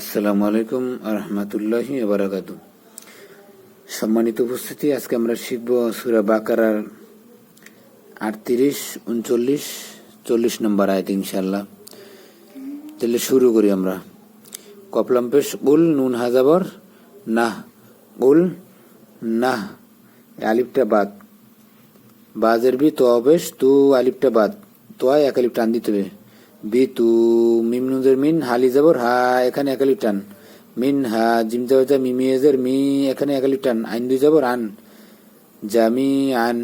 আসসালামু আলাইকুম রহমতুল্লাহি বারাকাতু সম্মানিত উপস্থিতি, আজকে আমরা শিখব সুরা বাকারার আটত্রিশ, উনচল্লিশ, চল্লিশ নম্বর আয়াত ইনশাল্লাহ তাহলে শুরু করি আমরা। কপলাম পেশ, উল নুন হাজাবর নাহ, উল নাহ আলিপটা বাদ। বাজের বি তো অবেশ তু আলিপটা বাদ। তোয়ায় এক আলিফ টান দিতে হবে। বি তু মিম নুজের মিন হালি যাবর হা, এখানে এক আলিফ টান। মিন, হা, জিম যাবর যা মিমিয়েজের মি, এখানে এক আলিফ টান। আইন দুই যাবর আন। জামি আন।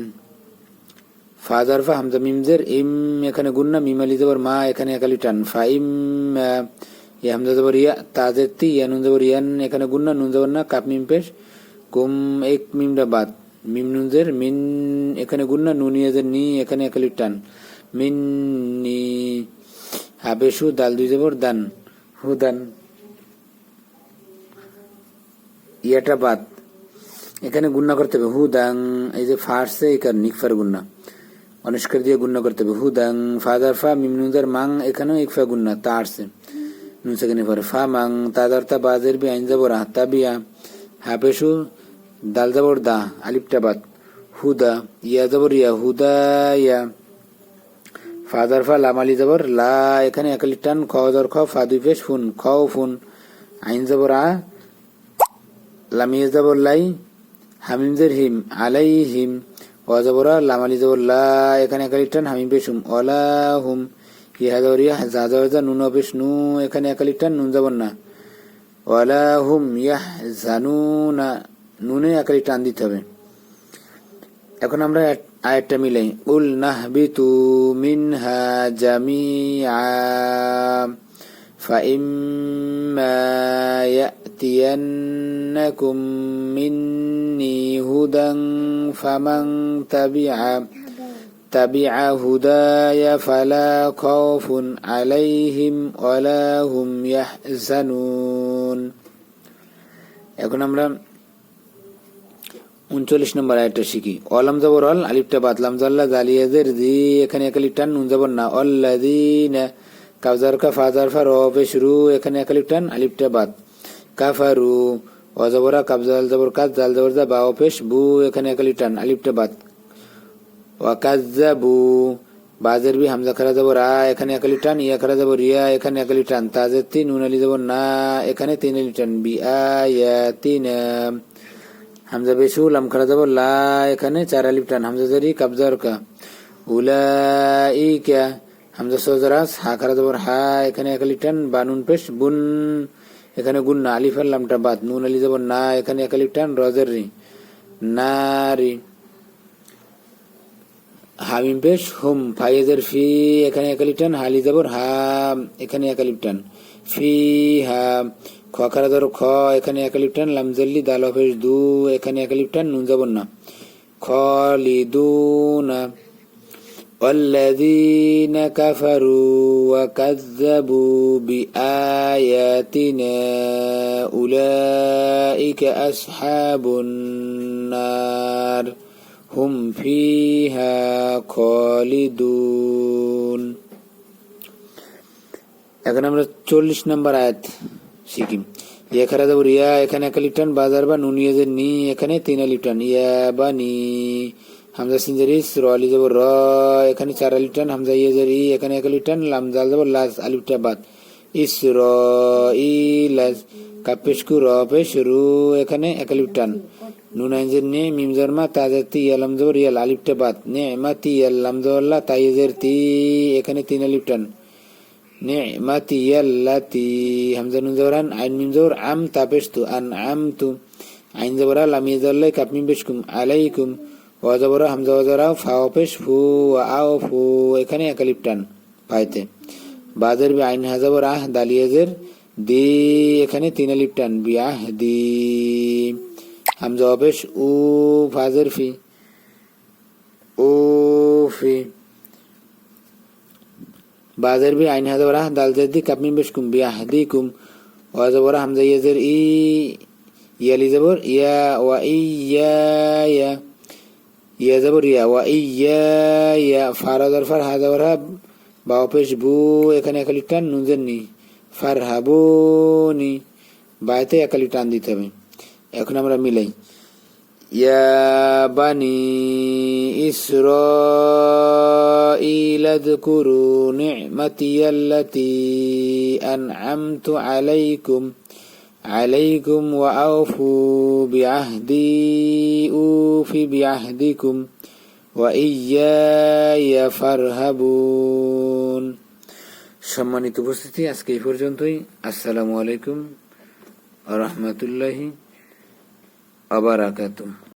ফাজার ফা হামজা মিমজের ইম, এখানে গুন্না, মিম আলি যাবর মা, এখানে এক আলিফ টান। ফা, ইম ইয়া হামজা যাবর ইয়া তাজের তি, ইয়া, নুন যাবর ইয়ান, এখানে গুন্না, নুন যাবর না, কাপ, মিম, পেশ। কুম, এক, মিমটা বাদ। মিম নুনজের মিন, এখানে গুন্না নুনিয়াজের নি, এখানে এক আলিফ টান। মিন, নি হাবেশু দাল দুই যাবর দান হুদান ইয়াটা বাদ। এখানে গুন্না করতে হবে হুদাং এই যে ফার্সে এখানে নিকফার গুন্না অনিষ্কার দিয়ে গুন্না করতে হবে হুদাং ফাদার ফা মিমনুদার মাং, এখানেও ইকফা গুন্না তা আসছে নুন সেখানে পরে, ফা মাং তাদার তা বাজের বি, আইন যাবর হাত্তা বিয়া। হাবেশু দাল যাবর দা আলিপটা বাদ। হুদা ইয়া যাবর ইয়া হুদা ইয়া। ফাদার ফা লামালি যাবর লা এখানে একালি টান খ জর খ ফা দুই পেশ ফুন খ ফুন। আইন যাবর আ লামিয়ে যাবর লাই হামিমজের হিম আলাই হিম। যাবর আ, লামালি যাবর লা এখানে একালি টান হামিম পেশ হুম অলা হুম। ইহা যাবর ইয়া যা যাবর যা নুন পেশ নু এখানে একালি টান নুন যাবর না। ওয়ালা হুম ইয়াহ জানু না নুনে একালি টান দিতে হবে। এখন আমরা এক- আয়াতটা মিলাই উল নাহবিতু মিনহা জামিআ فإما يأتينكم مني هدى فمن تبع تبع هداي فلا خوف عليهم ولا هم يحزنون এখন আমরা উনচল্লিশ নম্বর আয়াতটা শিখি অলাম জবর অল আলিফটা বাতলাম জাল্লা জালিয়াদের জি এখানে এক আলিফ টান, নুন জবর না। অল্লাদিনা কাবজার কা ফাজার ফা রবে শুরু, এখানে এক আলিফ টান, আলিফটা বাদ। কাফারু, অজবরা কাবজাল জবর কাজ, জাল জবর যা বা পেশ, বু, এখানে এক আলিফ টান, আলিফটা বাদ। ওয়াকাজ্জাবু, বাজের বি, হামজা খারা যাবর আ, এখানে এক আলিফ টান, ইয়া খারা যাবর ইয়া এখানে এক আলিফ টান। তাজের তিন, নুন আলি যাবর না, এখানে তিন আলিফ টান। বি আয়াতিনা হামজা বেশু লাম খারা যাব, লা এখানে চার আলিফ টান। হামজা জারি কাবজার কা উলাইকা, হামজা সজরাস হা খারা যাবর হা, এখানে এক আলিফ টান বানুন পেশ, বুন। এখানে গুন্না আলিফ আর লামটা বাদ। নুন আলি যাব, না, এখানে এক আলিফ টান, রজের রি। নারি হামিম পেশ, হুম ফাইজের ফি, এখানে এক আলিফ টান, হালি যাবর হা, এখানে এক আলিফ টান। ফি, হা খ খারা ধরো খ এখানে এক আলিফ টান লামজাল্লি দাল পেশ দু এখানে এক আলিফ টান নুন যাবর না খালিদুনা والذين كفروا وكذبوا بآياتنا أولئك أصحاب النار هم فيها خالدون এখন আমরা চল্লিশ নম্বর আয়াত শিখি ইয়া খারা যাব রিয়া, এখানে এক লিপটান বাজার বা নুনিয়াজের নি, এখানে তিন লিপটান ইয়া বা নি। হামজা সিনজারিস, র আলি যাব র, এখানে চার লিপটান হামজা ইয়াজের ই এখানে এক লিপটান লাম জাল যাব লাজ আলিফটা বাদ। ইস র, ই, লাজ কাপেশকু র, পেশ রু, এখানে এক লিপটান নুন আইনজের নে, মিম জর্মা তাজের তি ইয়ালাম জবর ইয়াল আলিফটা বাদ। নে মা, তি ইয়াল্লাম জবরলা তাইজের তি এখানে তিন লিপটান নি'মati allati hamzah nun zawran ain mim zawr am tapestu an amtu ain zabara lam yazalle kap mim beshkum alaikum wa zabara hamzah wa zara fa pesh fu wa aw fu এখানে একালিপ টান পাইতে বাজের বি আইন হাজাবর আহ দালিয়াজের দি এখানে তিন আলিপ টান বিয়াহ দি হামজা পেশ উ ফাজের ফি ও ফি বাজার বি আইন হাজার আহ দাল জাদি কাপমি বেশ কুম বিয়া হাদি কুম ওয়া জবর হামজা ইয়াজের ই ইয়ালি জবর ইয়া ওয়া ইয়া ইয়া ইয়া জবর ইয়া ওয়া ইয়া ইয়া ফারা ফার হা জবর হা বাও পেশ বু এখানে একালি টান নুনজের নি ফারহাবুনি বায়তে একালি টান দিতে হবে এখন আমরা মিলাই ইয়া বানি إسرائيل اذكروا نعمتي التي أنعمت عليكم عليكم وأوفوا بعهدي أوف بعهدكم وإياي فارهبون সম্মানিত উপস্থিতি আজকে এই পর্যন্তই আসসালামু আলাইকুম রহমতুল্লাহি আবারাকাতুহ